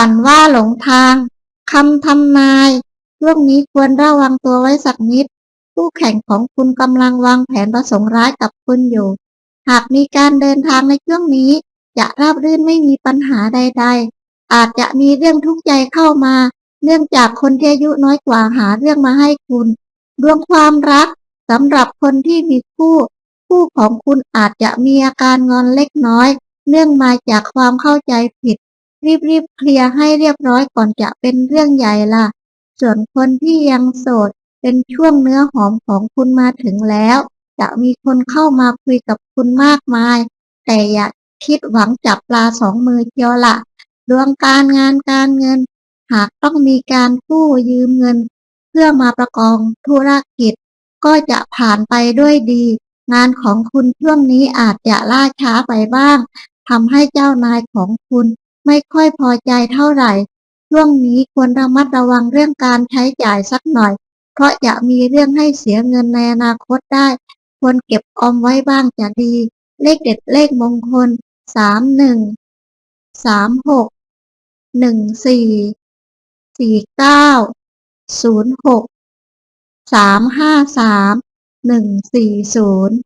ฝันว่าหลงทางคำทำนายช่วงนี้ควรระวังตัวไว้สักนิด คู่แข่งของคุณกำลังวางแผนประสงค์ร้ายกับคุณอยู่ หากมีการเดินทางในช่วงนี้ จะราบรื่นไม่มีปัญหาใด ๆ อาจจะมีเรื่องทุกข์ใจเข้ามา เนื่องจากคนที่อายุน้อยกว่าหาเรื่องมาให้คุณดวงความรักสำหรับคนที่มีคู่ คู่ของคุณอาจจะมีอาการงอนเล็กน้อย เนื่องมาจากความเข้าใจผิด รีบๆเคลียร์ให้เรียบร้อยก่อนจะเป็นเรื่องใหญ่ล่ะ ส่วนคนที่ยังโสดเป็นช่วงเนื้อหอมของคุณมาถึงแล้ว จะมีคนเข้ามาคุยกับคุณมากมาย แต่อย่าคิดหวังจับปลาสองมือเชียวละดวงการงานการเงิน หากต้องมีการกู้ยืมเงิน เพื่อมาประกอบธุรกิจ ก็จะผ่านไปด้วยดี งานของคุณช่วงนี้อาจจะล่าช้าไปบ้างทำให้เจ้านายของคุณ ไม่ค่อยพอใจเท่าไหร่ ช่วงนี้ควรระมัดระวังเรื่องการใช้จ่ายสักหน่อย เพราะจะมีเรื่องให้เสียเงินในอนาคตได้ ควรเก็บออมไว้บ้างจะดี เลขเด็ดเลขมงคล สามหนึ่ง สามหก หนึ่งสี่ สี่เก้า ศูนย์หก สามห้าสาม หนึ่งสี่ศูนย์